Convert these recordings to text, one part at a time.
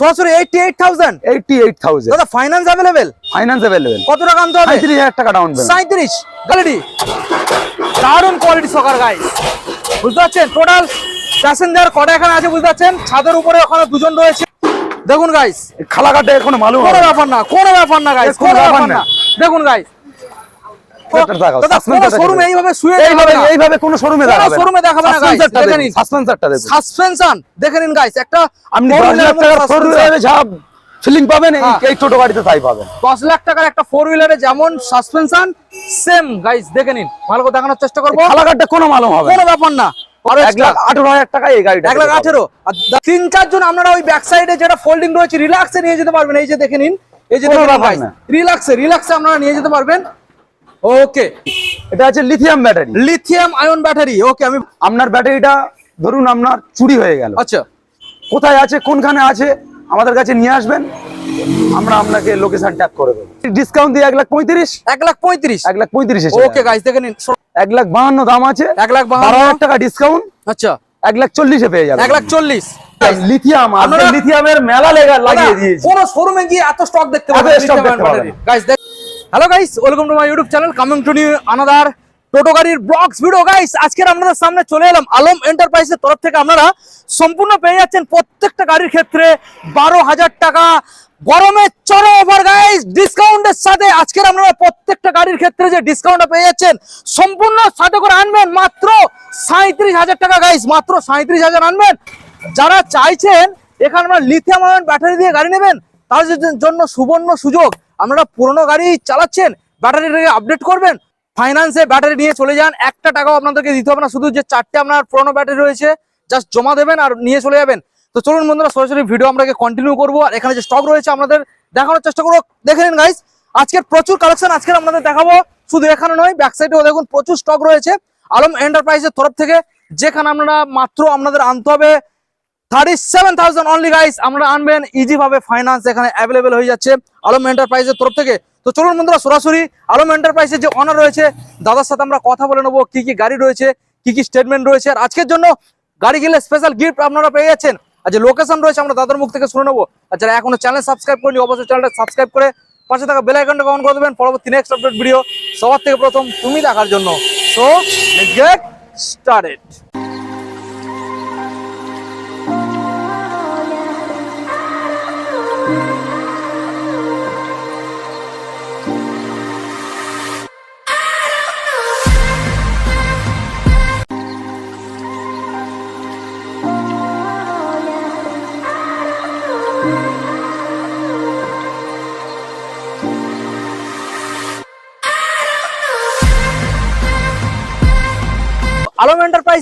সরাসরি দাদা কত টাকা আনতে হবে? পঁয়ত্রিশ হাজার টাকা ডাউন পেমেন্ট কোয়ালিটি দারুণ কোয়ালিটি সকার গাইস বুঝতে পারছেন? টোটাল প্যাসেঞ্জার কটা এখানে আছে বুঝতে পারছেন? ছাদের উপরে ওখানে দুজন রয়েছে। দেখুন গাইস খালা কাটে এখনও মালুম কোনো। ব্যাপার না কোনো ব্যাপার না গাইস কোনো কোনো ব্যাপার না। দেখুন গাইস ফিলিং পাবেন এই- হ্যাঁ। টোটো গাড়িতে তাই পাবেন। দশ লাখ টাকার একটা ফোর হুইলারে যেমন সাসপেনশন সেম গাইস দেখে নিন। ভালো করে দেখানোর চেষ্টা করব। কোনো মালুম হবে কোনো ব্যাপার না। তিন চারজন আপনারা ওই ব্যাক সাইডে যেটা ফোল্ডিং রয়েছে রিল্যাক্সে নিয়ে যেতে পারবেন। এই যে দেখে নিন এই যে রিল্যাক্সে রিল্যাক্সে আপনারা নিয়ে যেতে পারবেন। ওকে এটা আছে lithium battery lithium ion battery okay আমি আপনার ব্যাটারিটা ধরুন আপনার চুরি হয়ে গেল। আচ্ছা। কোথায় আছে কোনখানে আছে আমাদের কাছে নিয়ে আসবেন। আমরা আপনাকে লোকেশন ট্যাগ করে দেবো। ডিসকাউন্ট দিয়ে এক লাখ পঁয়ত্রিশ। এক লাখ পঁয়ত্রিশ? এক লাখ পঁয়ত্রিশ ওকে গাইস দেখে নিন। এক লাখ বাহান্ন দাম আছে। এক লাখ বারো হাজার টাকা ডিসকাউন্ট আচ্ছা। এক লাখ চল্লিশে পেয়ে যাবে এক লাখ চল্লিশ। লিথিয়াম আপনারা- লিথিয়ামের মেলা লেগা লাগিয়ে দিয়েছি। কোন শোরুমে গিয়ে এত স্টক দেখতে পাবেন। Guys hello guys welcome to my YouTube channel coming to new another টোটো গাড়ির ব্লগস ভিডিও গাইস আজকের আপনাদের সামনে চলে এলাম আলম এন্টারপ্রাইজের তরফ থেকে। আপনারা সম্পূর্ণ পেয়ে যাচ্ছেন প্রত্যেকটা গাড়ির ক্ষেত্রে বারো হাজার টাকা। গরমের চরম অফার গাইস ডিসকাউন্টের সাথে আজকের আপনারা প্রত্যেকটা গাড়ির ক্ষেত্রে যে ডিসকাউন্টটা পেয়ে যাচ্ছেন, সম্পূর্ণ সাথে করে আনবেন মাত্র সাঁত্রিশ হাজার টাকা। গাইস মাত্র সাঁত্রিশ হাজার আনবেন। যারা চাইছেন, এখানে আমরা লিথিয়াম ব্যাটারি দিয়ে গাড়ি নেবেন, তাদের জন্য সুবর্ণ সুযোগ। আপনারা পুরনো গাড়ি চালাচ্ছেন ব্যাটারিটাকে আপডেট করবেন ফাইন্যান্সে ব্যাটারি নিয়ে চলে যান, একটা টাকাও আপনাদেরকে দিতে হবে না, শুধু যে চারটে আপনার পুরনো ব্যাটারি রয়েছে জাস্ট জমা দেবেন আর নিয়ে চলে যাবেন। তো চলুন বন্ধুরা, সরাসরি ভিডিও আমরা কন্টিনিউ করব, আর এখানে যে স্টক রয়েছে আপনাদের দেখানোর চেষ্টা করব। দেখে নিন গাইস আজকের প্রচুর কালেকশন আজকে আপনাদের দেখাবো। শুধু এখানে নয় ব্যাক সাইডেও দেখুন প্রচুর স্টক রয়েছে। আলম এন্টারপ্রাইজের তরফ থেকে যেখানে আপনারা মাত্র আপনাদের আনতে হবে thirty seven thousand only guys আমরা আনবেন ইজি ভাবে ফাইন্যান্স এখানে অ্যাভেলেবেল হয়ে যাচ্ছে আলম এন্টারপ্রাইজের তরফ থেকে। তো চলুন বন্ধুরা, সরাসরি আলম এন্টারপ্রাইজের যে অনার রয়েছে, দাদার সাথে আমরা কথা বলে নেব, কি কি গাড়ি রয়েছে, কি কি স্টেটমেন্ট রয়েছে। আর আজকের জন্য গাড়ি গেলে স্পেশাল গিফট আপনারা পেয়ে যাচ্ছেন। আর যে লোকেশন রয়েছে, আমরা দাদার মুখ থেকে শুনে নেব। আর যারা এখনও চ্যানেল সাবস্ক্রাইব করেনি অবশ্যই চ্যানেলটা সাবস্ক্রাইব করে পাশে থাকা বেল আইকনটা অন করে দেবেন। পরবর্তী নেক্সট আপডেট ভিডিও সবার থেকে প্রথম তুমি দেখার জন্য। সো গেট স্টার্টেড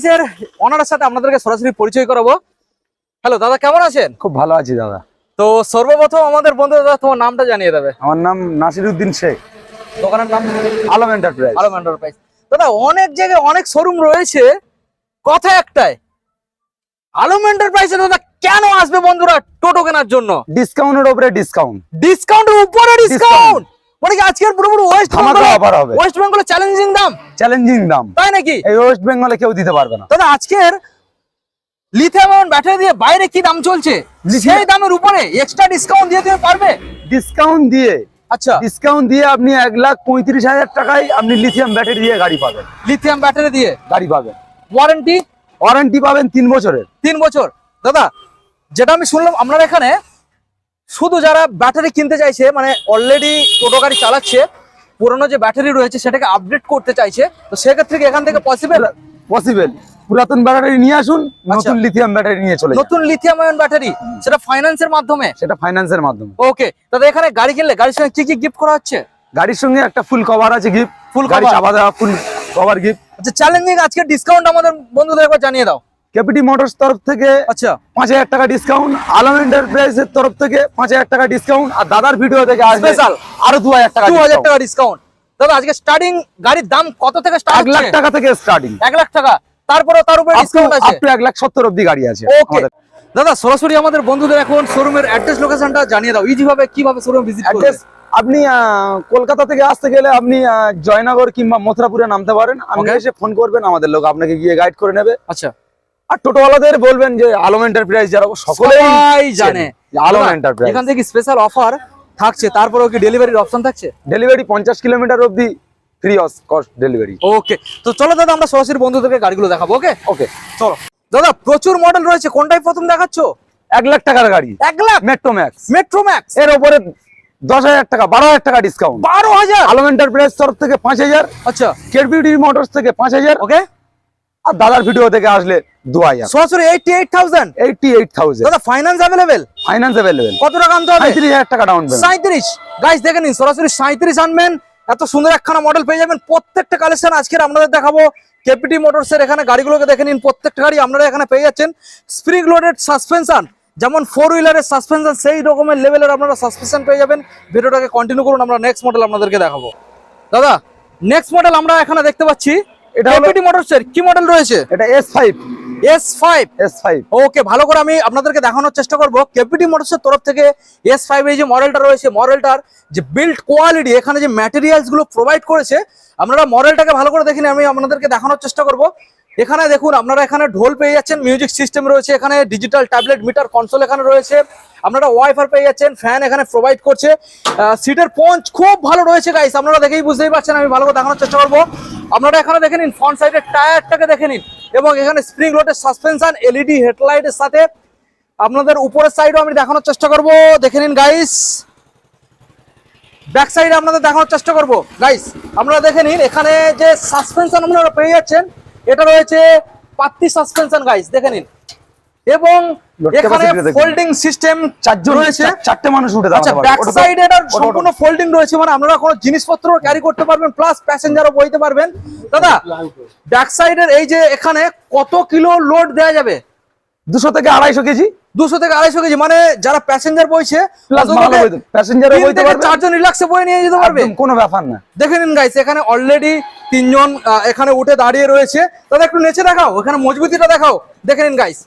এন্টারপ্রাইজের অনারের সাথে আপনাদেরকে সরাসরি পরিচয় করাবো। হ্যালো দাদা কেমন আছেন? খুব ভালো আছি দাদা। তো সর্বপ্রথম আমাদের বন্ধু দাদা তোমার নামটা জানিয়ে দেবে। আমার নাম নাসির উদ্দিন শেখ। দোকানের নাম? আলম এন্টারপ্রাইজ আলম এন্টারপ্রাইজ দাদা অনেক জায়গায় অনেক শোরুম রয়েছে। কথা একটাই আলম এন্টারপ্রাইজে দাদা কেন আসবে বন্ধুরা টোটো কেনার জন্য? ডিসকাউন্টের উপরে ডিসকাউন্ট ডিসকাউন্টের উপরে ডিসকাউন্ট মানে কি আজকের পুরোপুরি ওয়েস্ট বেঙ্গল offer হবে। ওয়েস্ট বেঙ্গলের চ্যালেঞ্জিং দাম? চ্যালেঞ্জিং দাম। তাই নাকি? এই ওয়েস্ট বেঙ্গলে কেউ দিতে পারবে না। দাদা আজকের লিথিয়াম আয়ন ব্যাটারি দিয়ে বাইরে কি দাম চলছে? সেই দামের উপরে এক্সট্রা ডিসকাউন্ট দিয়ে দিতে পারবে? ডিসকাউন্ট দিয়ে। আচ্ছা। ডিসকাউন্ট দিয়ে আপনি এক লাখ পঁয়ত্রিশ হাজার টাকায় আপনি লিথিয়াম ব্যাটারি দিয়ে গাড়ি পাবেন। লিথিয়াম ব্যাটারি দিয়ে? গাড়ি পাবেন। ওয়ারেন্টি ওয়ারেন্টি পাবেন তিন বছরের। তিন বছর। দাদা যেটা আমি শুনলাম আপনার এখানে শুধু যারা ব্যাটারি কিনতে চাইছে মানে অলরেডি টোটো গাড়ি চালাচ্ছে পুরোনো যে ব্যাটারি রয়েছে সেটাকে আপডেট করতে চাইছে তো সেক্ষেত্রে কি এখান থেকে পসিবল পসিবল পুরাতন ব্যাটারি নিয়ে আসুন নতুন লিথিয়াম ব্যাটারি নিয়ে চলে নতুন লিথিয়াম আয়ন ব্যাটারি সেটা ফাইন্যান্সের মাধ্যমে? সেটা ফাইন্যান্সের মাধ্যমে। ওকে তাহলে এখানে গাড়ি কিনলে গাড়ির সঙ্গে কি কি গিফট করা হচ্ছে? গাড়ির সঙ্গে একটা ফুল কভার আছে গিফট ফুল গাড়ি? চাপা দেওয়া ফুল কভার গিফট আচ্ছা চ্যালেঞ্জিং আজকে ডিসকাউন্ট আমাদের বন্ধুদের একবার জানিয়ে দাও। ক্যাপিটি মোটরস তরফ থেকে আচ্ছা। পাঁচ হাজার টাকা ডিসকাউন্ট আলম এন্টারপ্রাইজের তরফ থেকে পাঁচ হাজার টাকা ডিসকাউন্ট আর দাদার ভিডিও থেকে আসবে আরও দু হাজার টাকা দু হাজার টাকা ডিসকাউন্ট দাদা আজকে স্টার্টিং গাড়ির দাম কত থেকে স্টার্ট এক লাখ টাকা থেকে স্টার্টিং এক লাখ টাকা। তারপরে তার উপরে ডিসকাউন্ট আছে। আপ টু এক লাখ সত্তর অব্দি গাড়ি আছে ওকে। দাদা সরাসরি আমাদের বন্ধুদের এখন শোরুমের অ্যাড্রেস লোকেশনটা জানিয়ে দাও। ইজি ভাবে কীভাবে শোরুম ভিজিট করবে? আপনি কলকাতা থেকে আসতে গেলে আপনি জয়নগর কিংবা মথুরাপুরে নামতে পারেন। আমাকে এসে ফোন করবেন আমাদের লোক আপনাকে গিয়ে গাইড করে নেবে। আচ্ছা। আর টোটোওয়ালাদের বলবেন যে আলম এন্টারপ্রাইজ যারা সকলেই জানে। আলম এন্টারপ্রাইজ এখান থেকে স্পেশাল অফার থাকছে তারপরেও কি ডেলিভারির অপশন থাকছে? ডেলিভারি পঞ্চাশ কিলোমিটার অবধি ফ্রি কস্ট ডেলিভারি ওকে তো চলো দাদা আমরা সরাসরি বন্ধুদেরকে গাড়িগুলো দেখাবো ওকে ওকে চলো। দাদা প্রচুর মডেল রয়েছে কোনটাই প্রথম দেখাচ্ছ? এক লাখ টাকার গাড়ি। এক lakh? Metro Max Metro Max এর উপরে দশ হাজার টাকা বারো হাজার টাকা ডিসকাউন্ট বারো হাজার? আলম এন্টারপ্রাইজ তরফ থেকে পাঁচ হাজার। আচ্ছা। কেটবিউটি মোটরস থেকে পাঁচ হাজার। ওকে আর দাদার ভিডিও থেকে আসলে দু হাজার সরাসরি এইট থাউজেন্ড এইট থাউজেন্ড দাদা ফাইন্যান্স অ্যাভেলেবেল ফাইন্যান্স অ্যাভেলেবেল কত টাকা আনতে হবে? পঁয়ত্রিশ হাজার টাকা ডাউন সাঁত্রিশ গাইস দেখে নিন সরাসরি সাঁত্রিশ আনবেন। এত সুন্দর একখানা মডেল পেয়ে যাবেন। প্রত্যেকটা কালেকশন আজকের আপনাদের দেখাবো। কেপিটি মোটরসের এখানে গাড়িগুলোকে দেখে নিন। প্রত্যেকটা গাড়ি আপনারা এখানে পেয়ে যাচ্ছেন। স্প্রিং লোডেড সাসপেনশন যেমন ফোর হুইলারের সাসপেনশন সেই রকমের লেভেলের আপনারা সাসপেনশন পেয়ে যাবেন। ভিডিওটাকে কন্টিনিউ করুন। আমরা নেক্সট মডেল আপনাদেরকে দেখাবো। দাদা নেক্সট মডেল আমরা এখানে দেখতে পাচ্ছি। এটা হলো- মোটরস এর কি মডেল রয়েছে? এটা S five S five S five okay ভালো করে আমি আপনাদেরকে দেখানোর চেষ্টা করব। কেপিটি মোটরসের তরফ থেকে এস ফাইভ এই যে মডেলটা রয়েছে মডেলটার যে বিল্ড কোয়ালিটি এখানে যে ম্যাটেরিয়ালসগুলো প্রোভাইড করেছে আপনারা মডেলটাকে ভালো করে দেখেন আমি আপনাদেরকে দেখানোর চেষ্টা করব। এখানে দেখুন, আপনারা এখানে ঢোল পেয়ে যাচ্ছেন মিউজিক সিস্টেম রয়েছে এখানে ডিজিটাল ট্যাবলেট মিটার কনসোল এখানে রয়েছে। আপনারা ওয়াইফাই পেয়ে যাচ্ছেন ফ্যান এখানে প্রোভাইড করছে। সিটের পঞ্চ খুব ভালো রয়েছে গাইস আপনারা দেখেই বুঝতেই পারছেন, আমি ভালো করে দেখানোর চেষ্টা করব। আপনারা এখানে দেখে নিন ফ্রন্ট সাইডের টায়ারটাকে দেখে নিন। এবং এখানে স্প্রিং লোডের সাসপেনশন এলইডি হেডলাইটের সাথে আপনাদের উপরের সাইডও আমি দেখানোর চেষ্টা করব। দেখে নিন গাইস ব্যাক সাইডে আপনাদের দেখানোর চেষ্টা করব। গাইস আপনারা দেখে নিন, এখানে যে সাসপেনশন আপনারা পেয়ে যাচ্ছেন এটা রয়েছে পাত্তি সাসপেনশন গাইস দেখে নিন। এবং এখানে ফোল্ডিং সিস্টেম চারজন রয়েছে। চার- চারটে মানুষ উঠে আচ্ছা ব্যাক সাইড এটার সম্পূর্ণ ফোল্ডিং রয়েছে মানে আপনারা কোনো জিনিসপত্র ক্যারি করতে পারবেন প্লাস প্যাসেঞ্জারও বইতে পারবেন। দাদা ব্যাক সাইডের এই যে এখানে কত কিলো লোড দেওয়া যাবে? দুশো থেকে আড়াইশো কেজি? দুশো থেকে আড়াইশো কেজি মানে যারা প্যাসেঞ্জার বইছে প্যাসেঞ্জারও তিন বইতে পারবে। চারজন রিল্যাক্সে বয়ে নিয়ে যেতে পারবে? কোনো ব্যাপার না। দেখে নিন গাইস এখানে অলরেডি তিনজন এখানে উঠে দাঁড়িয়ে রয়েছে। দাদা একটু নেচে দেখাও এখানে মজবুতিটা দেখাও। দেখে নিন গাইস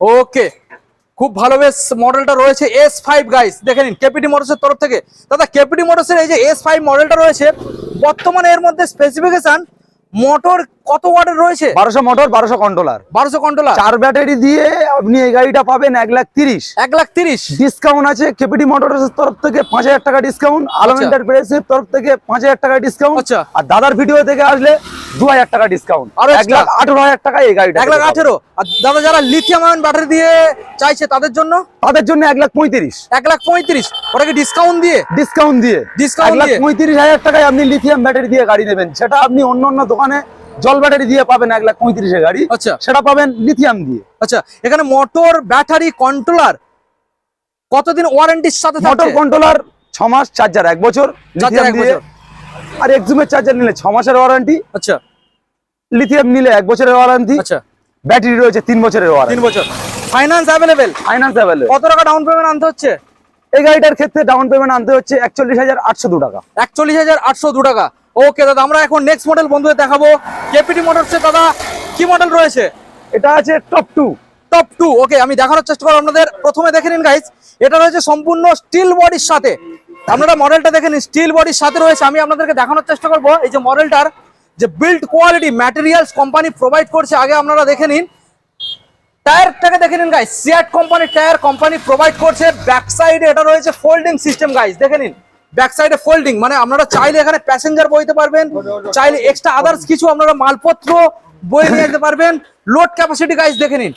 ওকে খুব ভালো বেশ মডেলটা রয়েছে এস ফাইভ গাইস দেখে নিন কেপিটি মোটরসের তরফ থেকে। দাদা কেপিটি মোটরসের এই যে এস ফাইভ মডেলটা রয়েছে বর্তমানে এর মধ্যে স্পেসিফিকেশন মোটর কত ওয়াটের রয়েছে? বারোশো মোটর বারোশো কন্ট্রোলার বারোশো কন্ট্রোলার চার ব্যাটারি দিয়ে আপনি এই গাড়িটা পাবেন এক লাখ তিরিশ। এক লাখ তিরিশ। ডিসকাউন্ট আছে কেপিটি মোটরস তরফ থেকে পাঁচ হাজার টাকা ডিসকাউন্ট আলম। এন্টারপ্রাইজের তরফ থেকে পাঁচ হাজার টাকা ডিসকাউন্ট আচ্ছা। আর দাদার ভিডিও থেকে আসলে দু হাজার টাকা ডিসকাউন্ট আরও এক লাখ? আঠারো হাজার টাকা এই গাড়িটা এক লাখ আঠেরো। আর দাদা যারা লিথিয়াম আয়ন ব্যাটারি দিয়ে চাইছে তাদের জন্য? তাদের জন্য এক লাখ পঁয়ত্রিশ। এক লাখ পঁয়ত্রিশ। ওটাকে ডিসকাউন্ট দিয়ে? ডিসকাউন্ট দিয়ে। ডিসকাউন্ট? পঁয়ত্রিশ হাজার টাকায় আপনি লিথিয়াম ব্যাটারি দিয়ে গাড়ি নেবেন। সেটা আপনি অন্য অন্য দোকানে জল ব্যাটারি দিয়ে পাবেন এক লাখ পঁয়ত্রিশে গাড়ি। আচ্ছা। সেটা পাবেন লিথিয়াম দিয়ে। আচ্ছা এখানে মোটর ব্যাটারি কন্ট্রোলার কতদিন ওয়ারেন্টির সাথে মোটর কন্ট্রোলার ছ মাস চার্জার এক বছর লিথিয়াম দিয়ে। আর এক্সুমের চার্জার নিলে ছ মাসের ওয়ারেন্টি আচ্ছা। লিথিয়াম নিলে এক বছরের ওয়ারেন্টি আচ্ছা। ব্যাটারি রয়েছে তিন বছরের ওয়ারেন্টি তিন বছর। ফাইন্যান্স অ্যাভেলেবেল ফাইন্যান্স অ্যাভেলেবল কত টাকা ডাউন পেমেন্ট আনতে হচ্ছে? এই গাড়িটার ক্ষেত্রে ডাউন পেমেন্ট আনতে হচ্ছে একচল্লিশ হাজার আটশো দু টাকা। একচল্লিশ হাজার আটশো দু টাকা। ওকে দাদা আমরা এখন নেক্সট মডেল বন্ধুদের দেখাবো। কেপিটি মোটরসে দাদা কি মডেল রয়েছে? এটা আছে top two top two okay আমি দেখানোর চেষ্টা করব আপনাদের। প্রথমে দেখে নিন গাইস এটা রয়েছে সম্পূর্ণ স্টিল বডির সাথে। আপনারা মডেলটা দেখে নিন স্টিল বডির সাথে রয়েছে। আমি আপনাদেরকে দেখানোর চেষ্টা করব এই যে মডেলটার যে build quality materials company provide করছে আগে আপনারা দেখে নিন। টায়ারটাকে দেখে নিন গাইস সিয়াট কোম্পানির টায়ার কোম্পানি প্রোভাইড করছে। ব্যাক সাইডে এটা রয়েছে ফোল্ডিং সিস্টেম গাইস দেখে নিন। ব্যাক সাইডে ফোল্ডিং মানে আপনারা চাইলে এখানে প্যাসেঞ্জার বইতে পারবেন চাইলে এক্সট্রা আদার্স কিছু আপনারা মালপত্র বই নিয়ে যেতে পারবেন। লোড ক্যাপাসিটি গাইস দেখে নিন।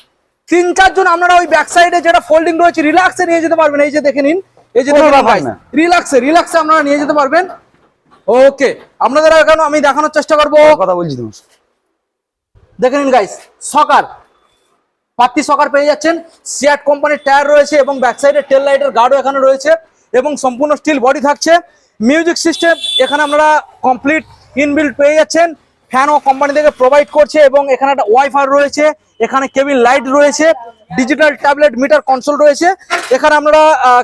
তিন চারজন আপনারা ওই ব্যাক সাইডে যেটা ফোল্ডিং রয়েছে রিল্যাক্সে নিয়ে যেতে পারবেন। এই যে দেখে নিন এই যে রিল্যাক্সে রিল্যাক্সে আপনারা নিয়ে যেতে পারবেন। ওকে আপনাদের এখন আমি দেখানোর চেষ্টা করব। কথা বলছি তোমার দেখে নিন গাইস সকার পাত্তি সকার পেয়ে যাচ্ছেন। সিয়াট কোম্পানির টায়ার রয়েছে এবং ব্যাক সাইডে টেল লাইটের গার্ডও এখানে রয়েছে। এবং সম্পূর্ণ স্টিল বডি থাকছে। মিউজিক সিস্টেম এখানে আপনারা কমপ্লিট ইনবিল্ড পেয়ে যাচ্ছেন। ফ্যানও কোম্পানি থেকে প্রোভাইড করছে এবং এখানে একটা ওয়াইফাই রয়েছে, এখানে কেবিল লাইট রয়েছে ডিজিটাল ট্যাবলেট মিটার কনসোল রয়েছে। এখানে আপনারা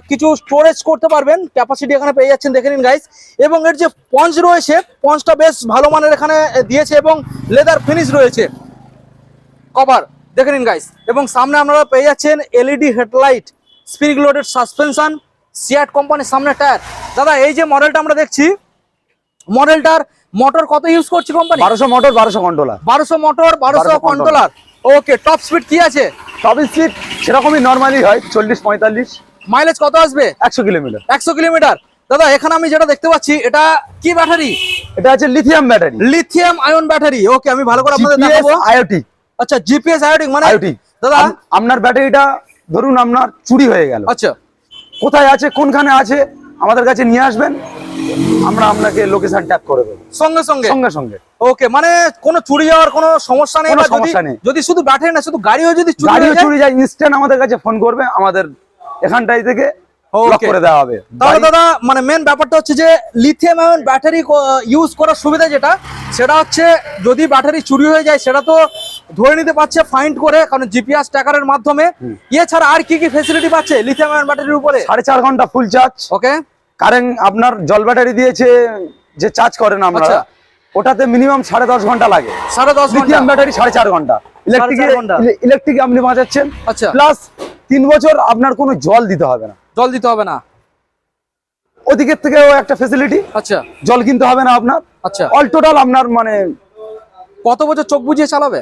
কিছু স্টোরেজ করতে পারবেন ক্যাপাসিটি এখানে পেয়ে যাচ্ছেন, দেখে নিন গাইস এবং এর যে পঞ্চ রয়েছে পঞ্চটা বেশ ভালো মানের এখানে দিয়েছে এবং লেদার ফিনিশ রয়েছে। কভার দেখে নিন গাইস এবং সামনে আপনারা পেয়ে যাচ্ছেন LED headlight spring loaded suspension CEAT কোম্পানির সামনে টায়ার। দাদা এই যে মডেলটা আমরা দেখছি মডেলটার মোটর কত ইউজ করছে কোম্পানি বারোশো মোটর বারোশো কন্ট্রোলার বারোশো মোটর বারোশো 1200 কন্ট্রোলার ওকে টপ স্পিড কি আছে? টপ স্পিড সেরকমই নর্মালি হয় চল্লিশ পঁয়তাল্লিশ। মাইলেজ কত আসবে? একশো কিলোমিটার। একশো কিলোমিটার। দাদা এখানে আমি যেটা দেখতে পাচ্ছি এটা কি ব্যাটারি এটা আছে lithium battery lithium ion battery okay আমি ভালো করে আপনাদের দেখাবো। আইওটি আচ্ছা জিপিএস আয়োডিক মানে আইওটি দাদা? আপনার ব্যাটারিটা ধরুন আপনার চুরি হয়ে গেল। আচ্ছা। কোথায় আছে কোনখানে আছে আমাদের কাছে নিয়ে আসবেন। আমরা আপনাকে লোকেশন ট্যাপ করে দেবো। সঙ্গে সঙ্গে? সঙ্গে সঙ্গে। ওকে মানে কোনো চুরি যাওয়ার কোনো সমস্যা নেই সমস্যা নেই। যদি শুধু ব্যাটারি না শুধু গাড়িও যদি চুরি গাড়িও চুরি যায় ইনস্ট্যান্ট আমাদের কাছে ফোন করবে আমাদের এখানটাই থেকে করে দেওয়া হবে। তাহলে দাদা মানে মেন ব্যাপারটা হচ্ছে যে লিথিয়াম আয়ন ব্যাটারি ইউজ করার সুবিধা যেটা সেটা হচ্ছে যদি ব্যাটারি চুরি হয়ে যায় সেটা তো ধরে নিতে পারছে ফাইন্ড করে কারণ জিপিএস ট্র্যাকারের মাধ্যমে। এছাড়া আর কি কি ফেসিলিটি পাচ্ছে? লিথিয়াম আয়ন ব্যাটারির উপরে। সাড়ে চার ঘণ্টা ফুল চার্জ ওকে কারেন্ট আপনার জল ব্যাটারি দিয়েছে যে চার্জ করেন আমরা আচ্ছা। ওটাতে মিনিমাম সাড়ে দশ ঘণ্টা লাগে। সাড়ে দশ ঘণ্টা। লিথিয়াম ব্যাটারি সাড়ে চার ঘণ্টা। ইলেকট্রিক। ইলেকট্রিক আপনি বাঁচাচ্ছেন। আচ্ছা। প্লাস তিন বছর আপনার কোনো জল দিতে হবে না। জল দিতে হবে না। ওদিকের থেকেও একটা ফেসিলিটি আচ্ছা। জল কিনতে হবে না আপনার। আচ্ছা। অল টোটাল আপনার মানে কত বছর চোখ বুঝিয়ে চালাবে?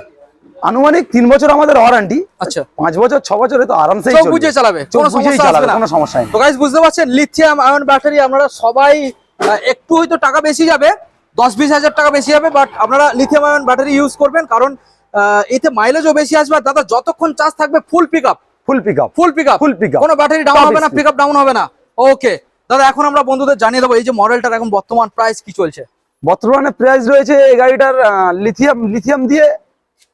আনুমানিক তিন বছর আমাদের ওয়ারেন্টি আচ্ছা। পাঁচ বছর ছ বছরে তো আরামসে বুঝিয়ে চালাবে কোনো সমস্যা কোনো নেই। তো গাইজ বুঝতে পারছেন লিথিয়াম আয়ন ব্যাটারি আপনারা সবাই একটু হয়তো টাকা বেশি যাবে দশ বিশ হাজার টাকা বেশি যাবে বাট আপনারা লিথিয়াম আয়ন ব্যাটারি ইউজ করবেন কারণ এতে মাইলেজও বেশি আসবে আর দাদা যতক্ষণ চার্জ থাকবে full pick up full pick up full pick up full pick up কোনো ব্যাটারি ডাউন হবে না পিক আপ ডাউন হবে না। ওকে দাদা এখন আমরা বন্ধুদের জানিয়ে দেবো এই যে মডেলটার এখন বর্তমান প্রাইস কি চলছে? বর্তমানে প্রাইস রয়েছে এই গাড়িটার লিথিয়াম লিথিয়াম দিয়ে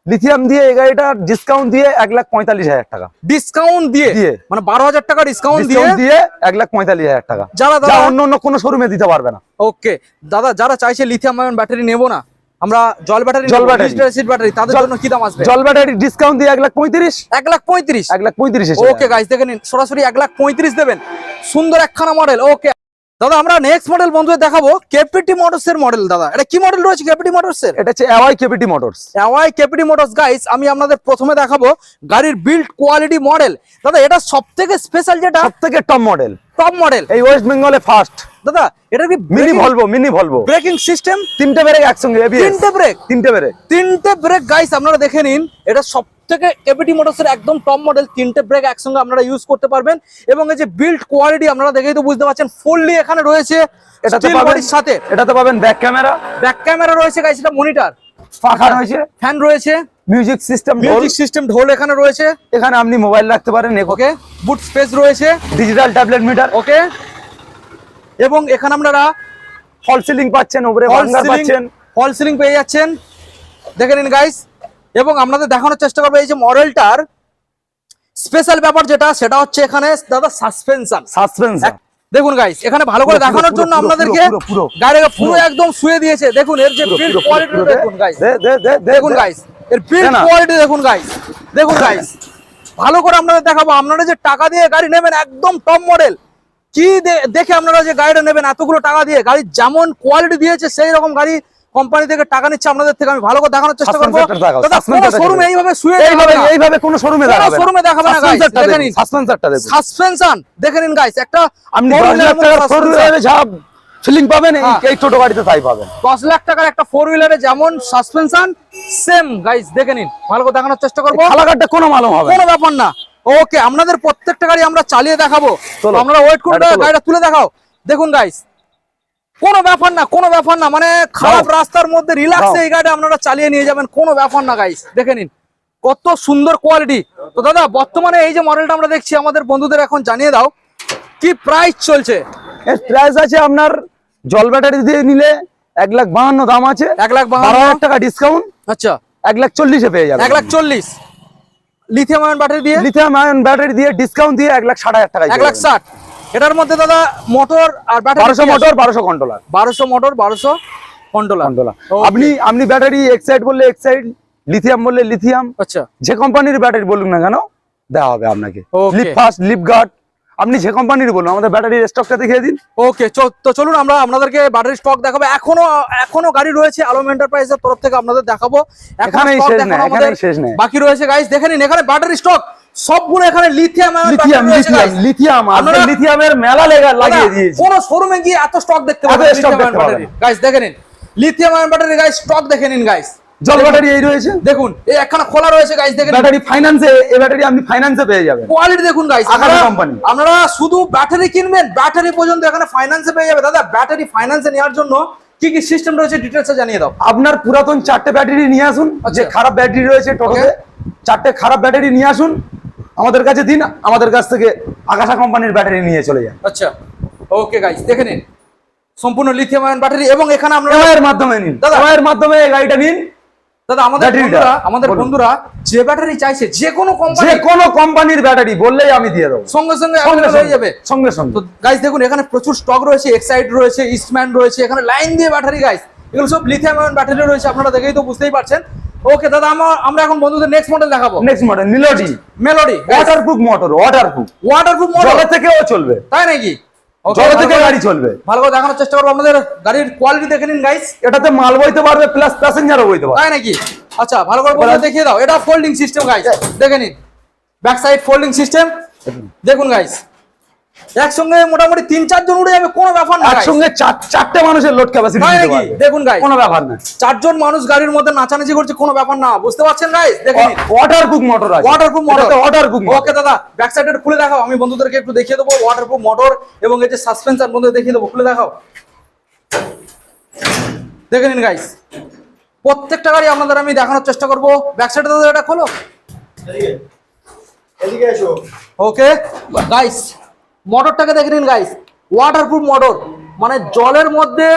লিথিয়াম দিয়ে এই গাড়িটার ডিসকাউন্ট দিয়ে এক লাখ পঁয়তাল্লিশ হাজার টাকা। ডিসকাউন্ট দিয়ে? দিয়ে। মানে বারো হাজার টাকা ডিসকাউন্ট দিয়ে? দিয়ে এক লাখ পঁয়তাল্লিশ হাজার টাকা। যারা দাদা অন্য অন্য কোনো শোরুমে দিতে পারবে না। ওকে দাদা যারা চাইছে লিথিয়াম আয়ন ব্যাটারি নেব না আমরা জল ব্যাটারি জল। অ্যাসিড ব্যাটারি তাদের জন্য কি দাম আসবে? জল ব্যাটারি ডিসকাউন্ট দিয়ে এক লাখ পঁয়ত্রিশ? এক লাখ পঁয়ত্রিশ? এক লাখ পঁয়ত্রিশ ওকে গাইস দেখে নিন সরাসরি এক লাখ পঁয়ত্রিশ দেবেন। সুন্দর একখানা মডেল ওকে দাদা আমরা নেক্সট মডেল বন্ধুদের দেখাবো কেপিটি মোটরস এর মডেল দাদা। এটা কি মডেল রয়েছে কেপিটি মোটরস এর? এটা হচ্ছে অ্যাওয়াই কেপিটি মোটরস অ্যাওয়াই কেপিটি মোটরস গাইস আমি আপনাদের প্রথমে দেখাবো গাড়ির বিল্ড কোয়ালিটি মডেল দাদা এটা সব থেকে স্পেশাল যেটা? সব থেকে টপ মডেল টপ মডেল এই ওয়েস্ট বেঙ্গলে ফার্স্ট দাদা এটা কি mini Volvo mini Volvo braking system তিনটে ব্রেক একসঙ্গে তিনটে ব্রেক তিনটে ব্রেক তিনটে ব্রেক গাইস আপনারা দেখে নিন এটা সব থেকে কেপিটি মোটরসের একদম টপ মডেল তিনটে ব্রেক একসঙ্গে আপনারা ইউজ করতে পারবেন। এবং এই যে বিল্ড কোয়ালিটি আপনারা দেখেই তো বুঝতে পারছেন ফুললি এখানে রয়েছে এটাতে পাবেন সাথে। এটাতে পাবেন ব্যাক ক্যামেরা ব্যাক ক্যামেরা রয়েছে গাইস এটা মনিটর পাখা রয়েছে। ফ্যান রয়েছে। মিউজিক সিস্টেম মিউজিক সিস্টেম ঢোল এখানে রয়েছে। এখানে আপনি মোবাইল রাখতে পারেন ওকে বুট স্পেস রয়েছে। ডিজিটাল ট্যাবলেট মিটার ওকে এবং এখানে আপনারা ফল সিলিং পাচ্ছেন উপরে বাঙ্গার সিলিং পাচ্ছেন। ফল সিলিং পেয়ে যাচ্ছেন। দেখে নিন গাইস এবং আপনাদের দেখানোর চেষ্টা করব এই যে মডেলটার স্পেশাল ব্যাপার যেটা সেটা হচ্ছে এখানে দাদা সাসপেনশন সাসপেন্সার দেখুন গাইস এখানে ভালো করে দেখানোর জন্য আপনাদেরকে পুরো, পুরো। একদম শুয়ে দিয়েছে। দেখুন এর যে বিল্ড কোয়ালিটি দেখুন গাইস দেখুন গাইস এর বিল্ড কোয়ালিটি দেখুন গাইস দেখুন গাইস ভালো করে আপনাদের দেখাবো আপনারা যে টাকা দিয়ে গাড়ি নেবেন একদম টপ মডেল কি দেখে আপনারা যে গাড়িটা নেবেন এতগুলো টাকা দিয়ে। গাড়ি যেমন কোয়ালিটি দিয়েছে সেই রকম গাড়ি কোম্পানি থেকে টাকা নিচ্ছে আপনাদের থেকে আমি ভালো করে দেখানোর চেষ্টা করব। শোরুমে এইভাবে শুয়ে এইভাবে দেখাবে না। এইভাবে কোনো শোরুমে দেখাবে showroom দেখাবে না, guys, দেখে নিন। সাসপেন্সারটা দেখুন সাসপেনশন দেখে নিন গাইস একটা আপনি 10 লাখ টাকার ফোর হুইলারে যা ফিলিং পাবেন এই- হ্যাঁ। ছোট গাড়িতে তাই পাবেন। দশ লাখ টাকার একটা ফোর হুইলারে যেমন সাসপেনশন সেম গাইস দেখে নিন। ভালো করে দেখানোর চেষ্টা করব। কোনো মালুম হবে কোনো ব্যাপার না। ওকে আপনাদের প্রত্যেকটা গাড়ি আমরা চালিয়ে দেখাবো। আপনারা ওয়েট করুন তোলো। গাড়িটা তুলে। দেখাও। দেখুন গাইস কোনো ব্যাপার না কোনো ব্যাপার না মানে খারাপ রাস্তার মধ্যে রিল্যাক্সে এই গাড়িটা আপনারা চালিয়ে নিয়ে যাবেন কোনো ব্যাপার না গাইস দেখে নিন। কত সুন্দর কোয়ালিটি তো দাদা বর্তমানে এই যে মডেলটা আমরা দেখছি আমাদের বন্ধুদের এখন জানিয়ে দাও কি প্রাইস চলছে? এর প্রাইস আছে আপনার জল ব্যাটারি দিয়ে নিলে এক লাখ বাহান্ন দাম আছে। এক লাখ বারো বাহান্ন হাজার টাকা ডিসকাউন্ট আচ্ছা। এক লাখ চল্লিশে পেয়ে যাবে এক লাখ চল্লিশ। লিথিয়াম আয়ন ব্যাটারি দিয়ে? লিথিয়াম আয়ন ব্যাটারি দিয়ে ডিসকাউন্ট দিয়ে এক লাখ ষাট হাজার টাকা এক লাখ ষাট। এটার মধ্যে দাদা মোটর আর ব্যাটারি মোটর বারোশো কন্ট্রোলার বারোশো মোটর বারোশো কন্ট্রোলার কন্ট্রোলার আপনি আপনি ব্যাটারি এক্সাইড বললে এক্সাইড লিথিয়াম বললে লিথিয়াম আচ্ছা। যে কোম্পানির ব্যাটারি বলুন না কেন দেওয়া হবে আপনাকে. লিপ ফাস্ট লিপ গার্ড আপনি যে কোম্পানির বলুন আমাদের ব্যাটারির স্টকটা দেখিয়ে দিন। ওকে তো চলুন আমরা আপনাদেরকে ব্যাটারি স্টক দেখাবো। এখনও এখনও গাড়ি রয়েছে আলম এন্টারপ্রাইজের তরফ থেকে আপনাদের দেখাবো। এখনও শেষ। বাকি রয়েছে। গাইস দেখে নিন এখানে ব্যাটারি স্টক সবগুলো এখানে লিথিয়াম লিথিয়াম লিথিয়াম লিথিয়াম আমরা লিথিয়ামের মেলা লেগা লাগিয়ে দিয়েছি। কোন শোরুমে গিয়ে এত স্টক দেখতে পাবেন stock দেখতে পাবেন। গাইস দেখে নিন। Lithium ion battery guys stock দেখে নিন গাইস জল ব্যাটারি এই রয়েছে? দেখুন এই একখানা খোলা রয়েছে গাইস দেখেন ব্যাটারি ফাইন্যান্সে এই ব্যাটারি আপনি ফাইন্যান্সে পেয়ে যাবেন। কোয়ালিটি দেখুন গাইস আকারে company। আপনারা শুধু ব্যাটারি কিনবেন ব্যাটারি পর্যন্ত এখানে ফাইন্যান্সে পেয়ে যাবে। দাদা ব্যাটারি ফাইন্যান্সে নেওয়ার জন্য কি কি সিস্টেম রয়েছে ডিটেলসে জানিয়ে দাও। আপনার পুরাতন চারটে ব্যাটারি নিয়ে আসুন। যে আচ্ছা। খারাপ ব্যাটারি রয়েছে টোটোতে চারটে খারাপ ব্যাটারি নিয়ে আসুন। আমাদের কাছে দিন আমাদের কাছ থেকে আকাশা কোম্পানির ব্যাটারি নিয়ে চলে যান। আচ্ছা ওকে গাইস দেখে নিন। সম্পূর্ণ লিথিয়াম আয়ন ব্যাটারি এবং এখানে এমআই এর মাধ্যমে নিন। দাদা। এর মাধ্যমে গাড়িটা নিন। দাদা আমাদের বন্ধুরা আমাদের বন্ধুরা যে ব্যাটারি চাইছে যে কোনো কোম্পানি যে কোনো কোম্পানির ব্যাটারি বললেই আমি দিয়ে দেবো। সঙ্গে সঙ্গে সঙ্গে হয়ে যাবে। সঙ্গে সঙ্গে। তো গাইস দেখুন এখানে প্রচুর স্টক রয়েছে এক্সাইড রয়েছে ইস্টম্যান রয়েছে এখানে লাইন দিয়ে ব্যাটারি গাইস এগুলো সব লিথিয়াম আয়ন ব্যাটারি রয়েছে আপনারা দেখেই তো বুঝতেই পারছেন। ওকে দাদা আমার আমরা এখন বন্ধুদের নেক্সট মডেল দেখাবো। Next model Melody Melody waterproof motor waterproof waterproof জলে মডেল থেকেও চলবে। তাই নাকি? জলে থেকে গাড়ি চলবে। ভালো করে দেখানোর চেষ্টা করব আপনাদের গাড়ির কোয়ালিটি দেখে নিন গাইস এটাতে মাল বইতে পারবে প্লাস প্যাসেঞ্জারও বইতে পারবে। তাই নাকি? আচ্ছা ভালো করে বলে দেখিয়ে দাও এটা ফোল্ডিং সিস্টেম গাইস দেখে নিন। ব্যাক সাইড ফোল্ডিং সিস্টেম দেখুন গাইস একসঙ্গে মোটামুটি তিন চারজন উড়ে যাবে কোনো ব্যাপার না একসঙ্গে চারটে মানুষের লোড ক্যাপাসিটি নাকি? দেখুন গাইস কোনো ব্যাপার না। চারজন মানুষ গাড়ির মধ্যে নাচানাচি করছে কোনো ব্যাপার না। বুঝতে পারছেন গাইস দেখে নিন ওয়াটারপ্রুফ মোটর আছে। ওয়াটারপ্রুফ মোটর ওয়াটারপ্রুফ ওকে দাদা ব্যাক সাইডে খুলে দেখাও। আমি বন্ধুদেরকে একটু দেখিয়ে দেবো ওয়াটারপ্রুফ মোটর এবং এই যে সাসপেন্সার বন্ধুদের দেখিয়ে দেবো। খুলে দেখাও। দেখে নিন গাইস প্রত্যেকটা গাড়ি আপনাদের আমি দেখানোর চেষ্টা করব। ব্যাক সাইডে দাদা এটা খোলো। এদিকে এসো। ওকে গাইস মোটরটাকে দেখে নিন গাইস ওয়াটারপ্রুফ মোটর মানে জলের মধ্যে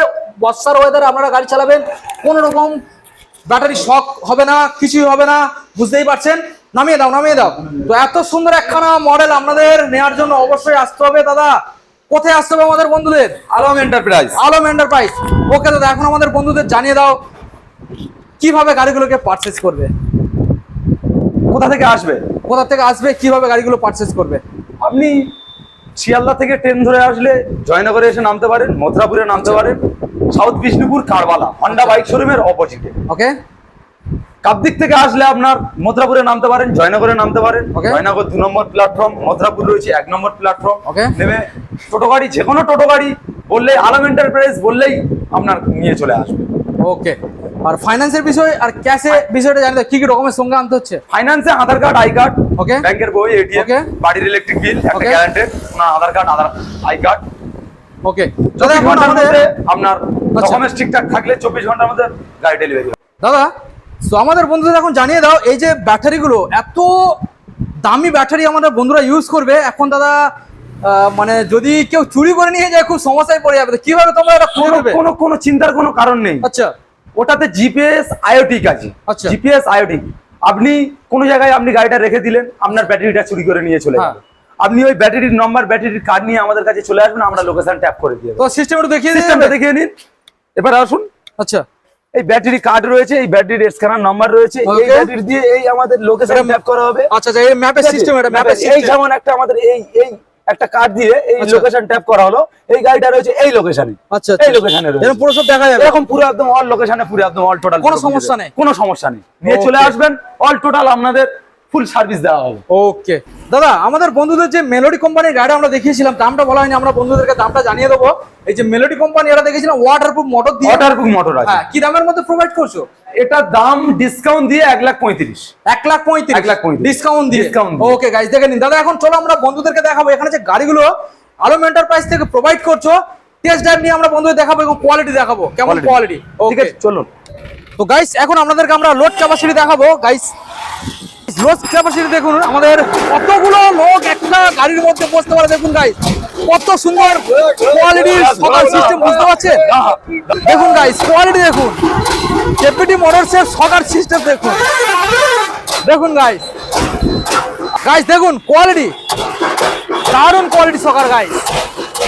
বর্ষার ওয়েদারে আপনারা গাড়ি চালাবেন কোনো রকম ব্যাটারি শক হবে না কিছুই হবে না বুঝতেই পারছেন? নামিয়ে দাও নামিয়ে দাও। তো এত সুন্দর একখানা মডেল আপনাদের নেওয়ার জন্য অবশ্যই আসতে হবে দাদা। কোথায় আসতে হবে আমাদের বন্ধুদের? Alam Enterprise Alam Enterprise okay দাদা এখন আমাদের বন্ধুদের জানিয়ে দাও কীভাবে গাড়িগুলোকে পারচেস করবে? কোথা থেকে আসবে? কোথা থেকে আসবে কীভাবে গাড়িগুলো পারচেস করবে? আপনি শিয়ালদা থেকে ট্রেন ধরে আসলে জয়নগরে এসে নামতে পারেন মথুরাপুরে নামতে পারেন south Bishnupur Karbala Honda bike শোরুমের অপোজিটে ওকে। কাপদিক থেকে আসলে আপনার মথুরাপুরে নামতে পারেন জয়নগরে নামতে পারেন. জয়নগর দু নম্বর প্ল্যাটফর্ম মথুরাপুর রয়েছে এক নম্বর প্ল্যাটফর্ম. নেমে টোটো গাড়ি যে কোনো টোটো গাড়ি বললেই আলম এন্টারপ্রাইজ বললেই আপনার নিয়ে চলে আসবে। ওকে। আর ফাইন্যান্সের বিষয় আর ক্যাশে বিষয়টা জানি কি কি রকমের সঙ্গে আনতে হচ্ছে? ফাইন্যান্সে Aadhaar card I card okay ব্যাংকের বই এটিএম Okay. বাড়ির ইলেকট্রিক বিল একটা. Guaranteed owner Aadhaar card Aadhaar I card okay ঘণ্টার আমাদের মধ্যে আপনার আচ্ছা। ডকুমেন্টস ঠিকঠাক থাকলে চব্বিশ ঘণ্টার মধ্যে গাড়ি ডেলিভারি দাদা তো আমাদের বন্ধুদের এখন জানিয়ে দাও এই যে ব্যাটারিগুলো এত দামি ব্যাটারি আমাদের বন্ধুরা ইউজ করবে। এখন দাদা মানে যদি কেউ চুরি করে নিয়ে যায় খুব সমস্যায় পড়ে যাবে। কীভাবে তোমরা এটা কোনো কোনো চিন্তার কোনো কারণ নেই। আচ্ছা। ওটাতে জিপিএস আইওটি কাজে। আচ্ছা। জিপিএস আইওটি আপনি কোন জায়গায় আপনি গাড়িটা রেখে দিলেন আপনার ব্যাটারিটা চুরি করে নিয়ে চলে হ্যাঁ। যাবে আপনি ওই ব্যাটারির নম্বর ব্যাটারির কার্ড নিয়ে আমাদের কাছে চলে আসবেন আমরা লোকেশন ট্যাপ করে দিয়ে তো সিস্টেম একটু দেখিয়ে সিস্টেমটা দেখিয়ে নিন। এবার আসুন। আচ্ছা। এই ব্যাটারি কার্ড রয়েছে এই ব্যাটারির স্ক্যানার নাম্বার রয়েছে এই. ব্যাটারি দিয়ে এই আমাদের লোকেশন ট্যাপ করা হবে। আচ্ছা আচ্ছা এই ম্যাপের সিস্টেম এটা ম্যাপের ম্যাপের- এই সিস্টেম যেমন একটা আমাদের এই এই একটা কার্ড দিয়ে এই আচ্ছা। লোকেশন ট্যাপ করা হলো। এই গাড়িটা রয়েছে এই লোকেশনে আচ্ছা এই লোকেশনে রয়েছে। পুরো সব দেখা যাবে? এরকম পুরো একদম অল লোকেশনে পুরো একদম অল টোটাল কোনো সমস্যা নেই? কোনো সমস্যা নেই। নিয়ে চলে আসবেন অল টোটাল আপনাদের ফুল সার্ভিস দেওয়া হবে। ওকে দাদা আমাদের বন্ধুদের যে মেলোডি কোম্পানির গাড়ি আমরা দেখিয়েছিলাম দামটা বলা হয়নি আমরা বন্ধুদেরকে দামটা জানিয়ে দেবো। এই যে মেলোডি কোম্পানি এটা দেখেছিলাম ওয়াটারপ্রুফ মোটর দিয়ে। ওয়াটারপ্রুফ মোটর আছে। হ্যাঁ কি দামের মধ্যে প্রোভাইড করছ? এটা দাম ডিসকাউন্ট দিয়ে এক লাখ পঁয়ত্রিশ। এক লাখ পঁয়ত্রিশ? এক লাখ পঁয়ত্রিশ। ডিসকাউন্ট দিয়ে? দিয়ে। ওকে গাইজ দেখে নিন। দাদা এখন চলো আমরা বন্ধুদেরকে দেখাবো। এখানে যে গাড়িগুলো আলম এন্টারপ্রাইজ থেকে প্রোভাইড করছ টেস্ট ড্রাইভ নিয়ে আমরা বন্ধুদের দেখাবো এবং কোয়ালিটি দেখাবো। কেমন কোয়ালিটি ঠিক আছে চলুন। তো গাইস এখন আপনাদেরকে আমরা লোড ক্যাপাসিটি দেখাবো। গাইস দেখুন, আমাদের কতগুলো লোক একটা গাড়ির মধ্যে বসতে পারে দেখুন গাইস কত সুন্দর কোয়ালিটির সকাল সিস্টেম বুঝতে পারছেন? দেখুন গাইস কোয়ালিটি দেখুন। কেপিটি মোটরসের সকার সিস্টেম দেখুন। দেখুন গাইস গাইস দেখুন কোয়ালিটি দারুণ কোয়ালিটি সকার গাইস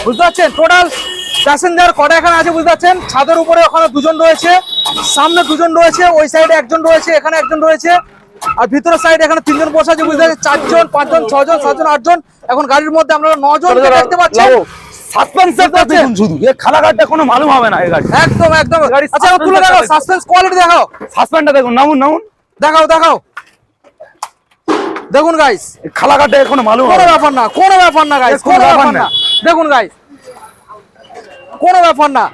বুঝতে পারছেন? টোটাল প্যাসেঞ্জার কটা এখানে আছে, বুঝতে পারছেন? ছাদের উপরে ওখানে দুজন রয়েছে, সামনে দুজন রয়েছে, ওই সাইডে একজন রয়েছে, এখানে একজন রয়েছে। আর ভিতরের সাইড এখানে তিনজন বসে আছে বুঝতে চারজন পাঁচজন ছজন সাতজন আটজন। এখন গাড়ির মধ্যে আপনারা নজন দেখতে পাচ্ছেন সাসপেন্সরটা বুঝতে দেখুন শুধু। এ খালাঘাটটা কোনো মালুম হবে না এই গাড়ি। একদম একদম। গাড়ির আচ্ছা তুলে দেখাও সাসপেন্স কোয়ালিটি দেখাও। দেখুন নামুন নামুন। দেখাও দেখাও। দেখুন গাইস এই খালাঘাটটা এখনও মালুম কোনো ব্যাপার না কোনো ব্যাপার না গাইস কোনো কোনো ব্যাপার না। না। দেখুন গাইস কোনো ব্যাপার না।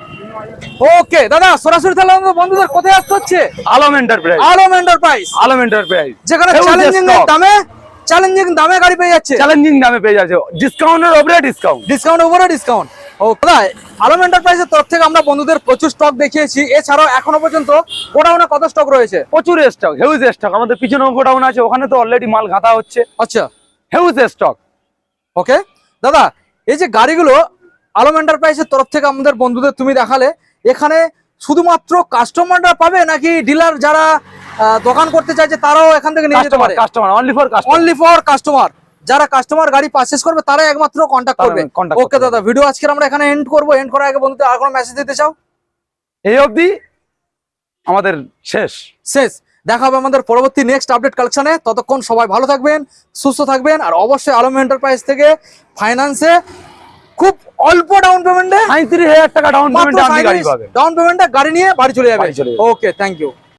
ওকে দাদা সরাসরি তাহলে আমাদের বন্ধুদের কোথায় আসতে হচ্ছে? Alam Enterprise Alam Enterprise Alam Enterprise যেখানে চ্যালেঞ্জিং দামে চ্যালেঞ্জিং দামে গাড়ি পেয়ে যাচ্ছে। চ্যালেঞ্জিং দামে পেয়ে যাচ্ছে। ডিসকাউন্টের ওপরে ডিসকাউন্ট ডিসকাউন্ট উপরে ডিসকাউন্ট ও দাদা আলম এন্টারপ্রাইজের তরফ থেকে আমরা বন্ধুদের প্রচুর স্টক দেখিয়েছি। এছাড়াও এখনও পর্যন্ত গোডাউনে কত স্টক রয়েছে? প্রচুর স্টক হিউজ স্টক আমাদের পিছনে গোডাউন আছে ওখানে তো অলরেডি মাল গাঁথা হচ্ছে। আচ্ছা। হিউজ স্টক ওকে দাদা এই যে গাড়িগুলো আলম এন্টারপ্রাইজের তরফ থেকে আমাদের বন্ধুদের তুমি দেখালে। এখানে শুধুমাত্র কাস্টমাররা পাবে নাকি ডিলার যারা দোকান করতে চাইছে তারাও এখান থেকে নিয়ে যেতে পারে? Customer only for only for customer যারা কাস্টমার গাড়ি পারচেস করবে তারাই একমাত্র কন্ট্যাক্ট করবে। ওকে দাদা ভিডিও আজকে আমরা এখানে এন্ড করব। এন্ড করার আগে বন্ধুদের আর কোনো মেসেজ দিতে চাও? এই অবধি আমাদের শেষ। শেষ। দেখা হবে আমাদের পরবর্তী নেক্সট আপডেট কালেকশনে ততক্ষণ সবাই ভালো থাকবেন সুস্থ থাকবেন আর অবশ্যই আলম এন্টারপ্রাইজ থেকে ফাইন্যান্সে খুব অল্প ডাউন পেমেন্টে সাঁত্রিশ হাজার টাকা ডাউন পেমেন্টে আপনি গাড়ি পাবেন ডাউন পেমেন্টে গাড়ি নিয়ে বাড়ি চলে যাবে। বাড়ি চলে যাবে। Okay thank you